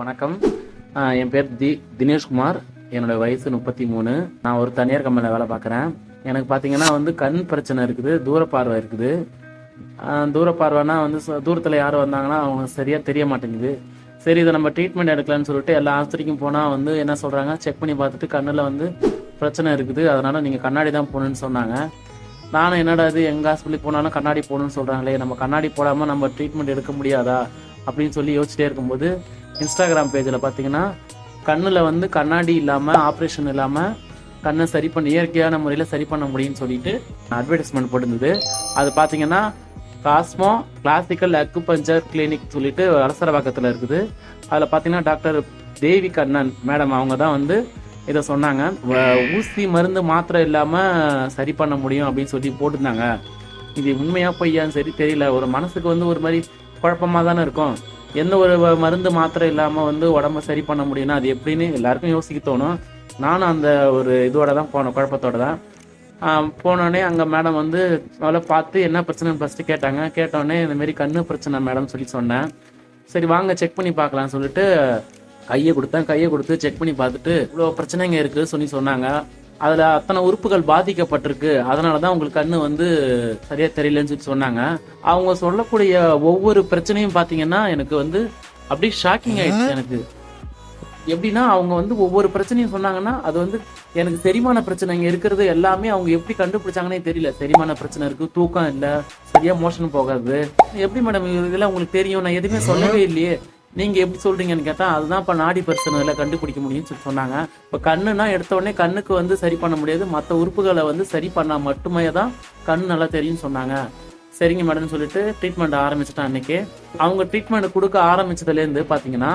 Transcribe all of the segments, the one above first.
வணக்கம். என் பேர் தி தினேஷ்குமார். என்னோட வயசு முப்பத்தி மூணு நான் ஒரு தனியார் கம்பெனியில் வேலை பார்க்குறேன். எனக்கு பார்த்தீங்கன்னா வந்து கண் பிரச்சனை இருக்குது தூர பார்வை இருக்குது. தூர பார்வைனா வந்து தூரத்தில் யார் வந்தாங்கன்னா அவங்க சரியாக தெரிய மாட்டேங்குது. சரி இதை நம்ம ட்ரீட்மெண்ட் எடுக்கலாம்னு சொல்லிட்டு எல்லா ஆஸ்பத்திரிக்கும் போனால் வந்து என்ன சொல்கிறாங்க செக் பண்ணி பார்த்துட்டு கண்ணில் வந்து பிரச்சனை இருக்குது. அதனால் நீங்கள் கண்ணாடி தான் போகணுன்னு சொன்னாங்க. நானும் என்னடா இது எங்கள் ஹாஸ்பிட்டலுக்கு போனாலும் கண்ணாடி போகணுன்னு சொல்கிறாங்களே நம்ம கண்ணாடி போடாமல் நம்ம ட்ரீட்மெண்ட் எடுக்க முடியாதா? அப்படின்னு சொல்லி யோசிச்சிட்டே இருக்கும்போது இன்ஸ்டாகிராம் பேஜில் பார்த்தீங்கன்னா கண்ணில் வந்து கண்ணாடி இல்லாமல் ஆப்ரேஷன் இல்லாமல் கண்ணை சரி பண்ண இயற்கையான முறையில் சரி பண்ண முடியும்னு சொல்லிட்டு அட்வர்டைஸ்மெண்ட் போட்டிருந்தது. அது பார்த்தீங்கன்னா காஸ்மோ கிளாசிக்கல் அக்குபஞ்சர் கிளினிக் சொல்லிட்டு அரசரவாக்கத்தில் இருக்குது. அதில் பார்த்தீங்கன்னா டாக்டர் தேவி கண்ணன் மேடம் அவங்க தான் வந்து இதை சொன்னாங்க. ஊசி மருந்து மாத்திரை இல்லாமல் சரி பண்ண முடியும் அப்படின்னு சொல்லி போட்டிருந்தாங்க. இது உண்மையாக பொய்யான்னு சரி தெரியல. ஒரு மனசுக்கு வந்து ஒரு மாதிரி குழப்பமாக தானே இருக்கும். எந்த ஒரு மருந்து மாத்திரை இல்லாமல் வந்து உடம்ப சரி பண்ண முடியும்னா அது எப்படின்னு எல்லாருக்கும் யோசிக்க தோணும். நானும் அந்த ஒரு இதோட தான் போனேன் குழப்பத்தோட தான். போனோடனே அங்கே மேடம் வந்து அவளை பார்த்து என்ன பிரச்சனைன்னு ஃபஸ்ட்டு கேட்டாங்க. கேட்டோடனே இந்தமாரி கண்ணு பிரச்சனை மேடம் சொல்லி சொன்னேன். சரி வாங்க செக் பண்ணி பார்க்கலாம்னு சொல்லிட்டு கையை கொடுத்தேன். கையை கொடுத்து செக் பண்ணி பார்த்துட்டு இவ்வளோ பிரச்சனைங்க இருக்குது சொல்லி சொன்னாங்க. அதில் அத்தனை உறுப்புகள் பாதிக்கப்பட்டிருக்கு. அதனால தான் உங்களுக்கு கண்ணு வந்து சரியா தெரியலன்னு சொல்லி சொன்னாங்க. அவங்க சொல்லக்கூடிய ஒவ்வொரு பிரச்சனையும் பார்த்தீங்கன்னா எனக்கு வந்து அப்படியே ஷாக்கிங் ஆயிடுச்சு எனக்கு. எப்படின்னா அவங்க வந்து ஒவ்வொரு பிரச்சனையும் சொன்னாங்கன்னா அது வந்து எனக்கு செரிமான பிரச்சனை இங்க இருக்கிறது எல்லாமே அவங்க எப்படி கண்டுபிடிச்சாங்கன்னே தெரியல. செரிமான பிரச்சனை இருக்கு தூக்கம் இல்ல சரியா மோஷன் போகாது. எப்படி மேடம் இதெல்லாம் உங்களுக்கு தெரியும்? நான் எதுவுமே சொல்லவே இல்லையே. நீங்க எப்படி சொல்றீங்கன்னு கேட்டா அதுதான் இப்ப நாடி பிரச்சனைல கண்டுபிடிக்க முடியும்னு சொல்லி சொன்னாங்க. இப்ப கண்ணுனா எடுத்த உடனே கண்ணுக்கு வந்து சரி பண்ண முடியாது. மற்ற உறுப்புகளை வந்து சரி பண்ணா மட்டுமே தான் கண் நல்லா தெரியும்னு சொன்னாங்க. சரிங்க மேடம்னு சொல்லிட்டு ட்ரீட்மெண்ட் ஆரம்பிச்சிட்டேன் அன்னைக்கு. அவங்க ட்ரீட்மெண்ட் கொடுக்க ஆரம்பிச்சதுலேருந்து பார்த்தீங்கன்னா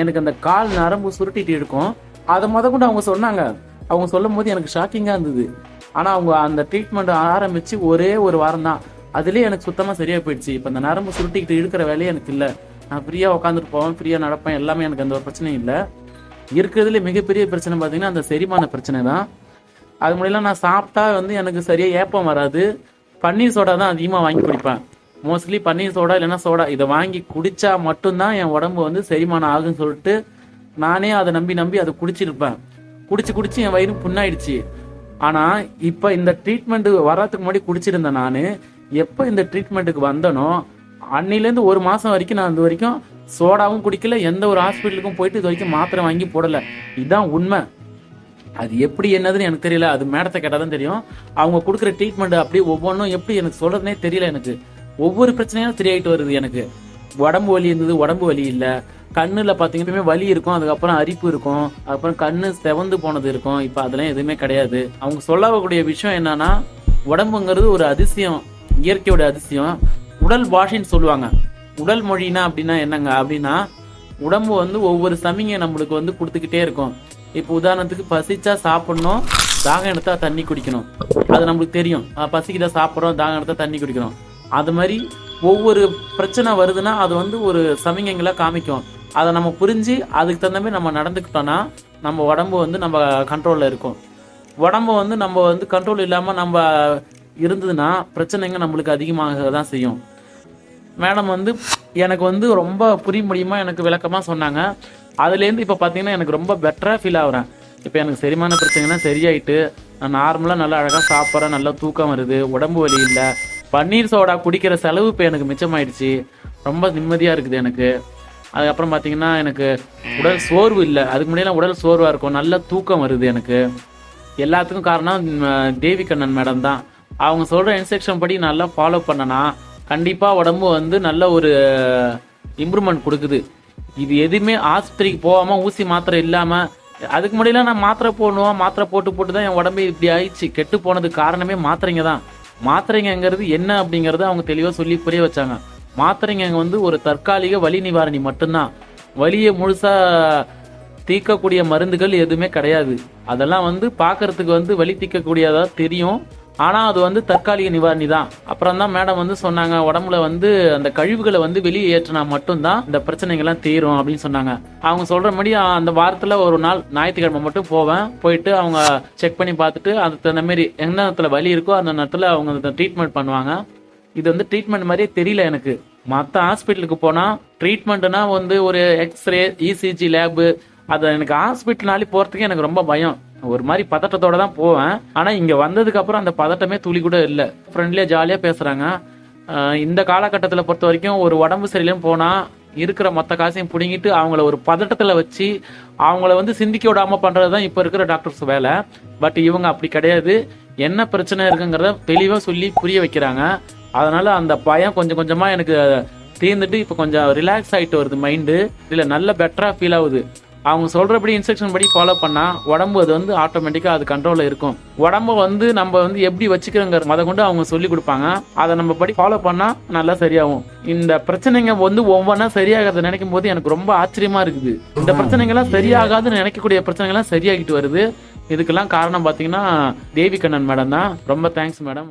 எனக்கு அந்த கால் நரம்பு சுருட்டிட்டு இருக்கும். அதை முத கொண்டு அவங்க சொன்னாங்க. அவங்க சொல்லும் போது எனக்கு ஷாக்கிங்காக இருந்தது. ஆனால் அவங்க அந்த ட்ரீட்மெண்ட் ஆரம்பிச்சு ஒரே ஒரு வாரம் தான். அதுலேயே எனக்கு சுத்தமாக சரியாக போயிடுச்சு. இப்போ அந்த நரம்பு சுருட்டிக்கிட்டு இருக்கிற வேலையே எனக்கு இல்லை. நான் ஃப்ரீயாக உட்காந்துட்டு போவேன் ஃப்ரீயாக நடப்பேன் எல்லாமே எனக்கு எந்த ஒரு பிரச்சனையும் இல்லை. இருக்கிறதுல மிகப்பெரிய பிரச்சனை பார்த்தீங்கன்னா அந்த செரிமான பிரச்சனை தான். அது முன்னாடிலாம் நான் சாப்பிட்டா வந்து எனக்கு சரியாக ஏப்பம் வராது. பன்னீர் சோடா தான் அதிகமாக வாங்கி குடிப்பேன். மோஸ்ட்லி பன்னீர் சோடா இல்லைன்னா சோடா. இதை வாங்கி குடித்தா மட்டும்தான் என் உடம்பு வந்து செரிமானம் ஆகுன்னு சொல்லிட்டு நானே அதை நம்பி நம்பி அதை குடிச்சிருப்பேன். குடிச்சு குடிச்சு என் வயிறு புண்ணாயிடுச்சு. ஆனால் இப்போ இந்த ட்ரீட்மெண்ட்டு வர்றதுக்கு முன்னாடி குடிச்சிருந்தேன் நான். எப்போ இந்த ட்ரீட்மெண்ட்டுக்கு வந்தனோ அன்னிலேருந்து ஒரு மாதம் வரைக்கும் நான் இது வரைக்கும் சோடாவும் குடிக்கல எந்த ஒரு ஹாஸ்பிட்டலுக்கும் போயிட்டு இது வரைக்கும் மாத்திரை வாங்கி போடல. இதுதான் உண்மை. அது எப்படி என்னதுன்னு எனக்கு தெரியல. அது மேடத்தை கேட்டால் தான் தெரியும். அவங்க கொடுக்குற ட்ரீட்மெண்ட் அப்படியே ஒவ்வொன்றும் எப்படி எனக்கு சொல்கிறதுனே தெரியல எனக்கு. ஒவ்வொரு பிரச்சனையும் சரியாயிட்டு வருது எனக்கு. உடம்பு வலி இருந்தது உடம்பு வலி இல்லை. கண்ணில் பார்த்தீங்கன்னா வலி இருக்கும் அதுக்கப்புறம் அரிப்பு இருக்கும் அதுக்கப்புறம் கண்ணு செவந்து போனது இருக்கும். இப்போ அதெல்லாம் எதுவுமே கிடையாது. அவங்க சொல்லக்கூடிய விஷயம் என்னன்னா உடம்புங்கிறது ஒரு அதிசயம் இயற்கையோட அதிசயம். உடல் பாஷைன்னு சொல்லுவாங்க. உடல் மொழினா அப்படின்னா என்னங்க? அப்படின்னா உடம்பு வந்து ஒவ்வொரு சமிங்கை நம்மளுக்கு வந்து கொடுத்துக்கிட்டே இருக்கும். இப்போ உதாரணத்துக்கு பசிச்சா சாப்பிடணும் தாகம் எடுத்தா தண்ணி குடிக்கணும். அது நம்மளுக்கு தெரியும். அஹ் சாப்பிட்றோம் தாகம் எடுத்தா தண்ணி குடிக்கணும் அது மாதிரி ஒவ்வொரு பிரச்சனை வருதுன்னா அது வந்து ஒரு சமிங்கைகளை காமிக்கும். அதை நம்ம புரிஞ்சு அதுக்கு தகுந்த மாதிரி நம்ம நடந்துக்கிட்டோம்னா நம்ம உடம்பு வந்து நம்ம கண்ட்ரோலில் இருக்கும். உடம்பு வந்து நம்ம வந்து கண்ட்ரோல் இல்லாமல் நம்ம இருந்ததுன்னா பிரச்சனைங்க நம்மளுக்கு அதிகமாக தான் செய்யும். மேடம் வந்து எனக்கு வந்து ரொம்ப புரிய முடியுமா எனக்கு விளக்கமாக சொன்னாங்க. அதுலேருந்து இப்போ பார்த்தீங்கன்னா எனக்கு ரொம்ப பெட்டராக ஃபீல் ஆகுறேன். இப்போ எனக்கு செரிமான பிரச்சனைலாம் சரியாயிட்டு நான் நார்மலாக நல்லா அழகாக சாப்பிட்றேன் நல்லா தூக்கம் வருது உடம்பு வலி இல்லை. பன்னீர் சோடா குடிக்கிற செலவு இப்போ எனக்கு மிச்சமாயிடுச்சு. ரொம்ப நிம்மதியாக இருக்குது எனக்கு. அதுக்கப்புறம் பார்த்தீங்கன்னா எனக்கு உடல் சோர்வு இல்லை. அதுக்கு முன்னாடிலாம் உடல் சோர்வாக இருக்கும். நல்ல தூக்கம் வருது எனக்கு. எல்லாத்துக்கும் காரணம் தேவி கண்ணன் மேடம் தான். அவங்க சொல்கிற இன்ஸ்ட்ரக்ஷன் படி நல்லா ஃபாலோ பண்ணனா கண்டிப்பாக உடம்பு வந்து நல்ல ஒரு இம்ப்ரூவ்மெண்ட் கொடுக்குது. இது எதுவுமே ஆஸ்பத்திரிக்கு போகாமல் ஊசி மாத்திரை இல்லாமல் அதுக்கு முன்னாடிலாம் நான் மாத்திரை போடணும் மாத்திரை போட்டு போட்டு தான் என் உடம்பு இப்படி ஆயிடுச்சு. கெட்டு போனதுக்கு காரணமே மாத்திரைங்க தான். மாத்திரைங்கிறது என்ன அப்படிங்கிறத அவங்க தெளிவாக சொல்லி புரிய வச்சாங்க. மாத்திரைங்க வந்து ஒரு தற்காலிக வலி நிவாரணி மட்டும்தான். வலியை முழுசாக தீர்க்கக்கூடிய மருந்துகள் எதுவுமே கிடையாது. அதெல்லாம் வந்து பார்க்கறதுக்கு வந்து வலி தீர்க்கக்கூடியதாக தெரியும். ஆனால் அது வந்து தற்காலிக நிவாரணி தான் அப்புறம் தான் மேடம் வந்து சொன்னாங்க உடம்புல வந்து அந்த கழிவுகளை வந்து வெளியே ஏற்றினா மட்டும்தான் இந்த பிரச்சனைகள்லாம் தீரும் அப்படின்னு சொன்னாங்க. அவங்க சொல்கிற மாதிரி அந்த வாரத்தில் ஒரு நாள் ஞாயிற்றுக்கிழமை மட்டும் போவேன். போயிட்டு அவங்க செக் பண்ணி பார்த்துட்டு அதுக்கு தகுந்த மாதிரி எந்த நேரத்தில் வலி இருக்கோ அந்த நேரத்தில் அவங்க ட்ரீட்மெண்ட் பண்ணுவாங்க. இது வந்து ட்ரீட்மெண்ட் மாதிரியே தெரியல எனக்கு. மற்ற ஹாஸ்பிட்டலுக்கு போனால் ட்ரீட்மெண்ட்டுனா வந்து ஒரு எக்ஸ்ரே இசிஜி லேபு அது எனக்கு ஹாஸ்பிட்டல்னாலே போகிறதுக்கு எனக்கு ரொம்ப பயம். ஒரு மாதிரி பதட்டத்தோட தான் போவேன். ஆனா இங்க வந்ததுக்கு அப்புறம் அந்த பதட்டமே துளி கூட இல்லை. ஃப்ரெண்ட்லியா ஜாலியா பேசுறாங்க. இந்த காலகட்டத்தில் பொறுத்த வரைக்கும் ஒரு உடம்பு சரியிலும் போனா இருக்கிற மொத்த காசையும் பிடுங்கிட்டு அவங்கள ஒரு பதட்டத்தில் வச்சு அவங்கள வந்து சிந்திக்க விடாம பண்ணுறது தான் இப்போ இருக்கிற டாக்டர்ஸ் வேலை. பட் இவங்க அப்படி கிடையாது. என்ன பிரச்சனை இருக்குங்கிறத தெளிவா சொல்லி புரிய வைக்கிறாங்க. அதனால அந்த பயம் கொஞ்சம் கொஞ்சமா எனக்கு தீர்ந்துட்டு இப்போ கொஞ்சம் ரிலாக்ஸ் ஆயிட்டு வருது மைண்டு இல்ல நல்ல பெட்டரா ஃபீல் ஆகுது. அவங்க சொல்றபடி இன்ஸ்ட்ரக்ஷன் படி ஃபாலோ பண்ணா உடம்பு அது வந்து ஆட்டோமேட்டிக்கா அது கண்ட்ரோல்ல இருக்கும். உடம்ப வந்து நம்ம வந்து எப்படி வச்சுக்கிறோங்கிற முத கொண்டு அவங்க சொல்லி கொடுப்பாங்க. அதை நம்ம படி ஃபாலோ பண்ணா நல்லா சரியாகும். இந்த பிரச்சனைங்க வந்து ஒவ்வொன்றா சரியாகிறத நினைக்கும் போது எனக்கு ரொம்ப ஆச்சரியமா இருக்குது. இந்த பிரச்சனைகள்லாம் சரியாகாதுன்னு நினைக்கக்கூடிய பிரச்சனைகள்லாம் சரியாகிட்டு வருது. இதுக்கெல்லாம் காரணம் பார்த்தீங்கன்னா தேவி கண்ணன் மேடம் தான். ரொம்ப தேங்க்ஸ் மேடம்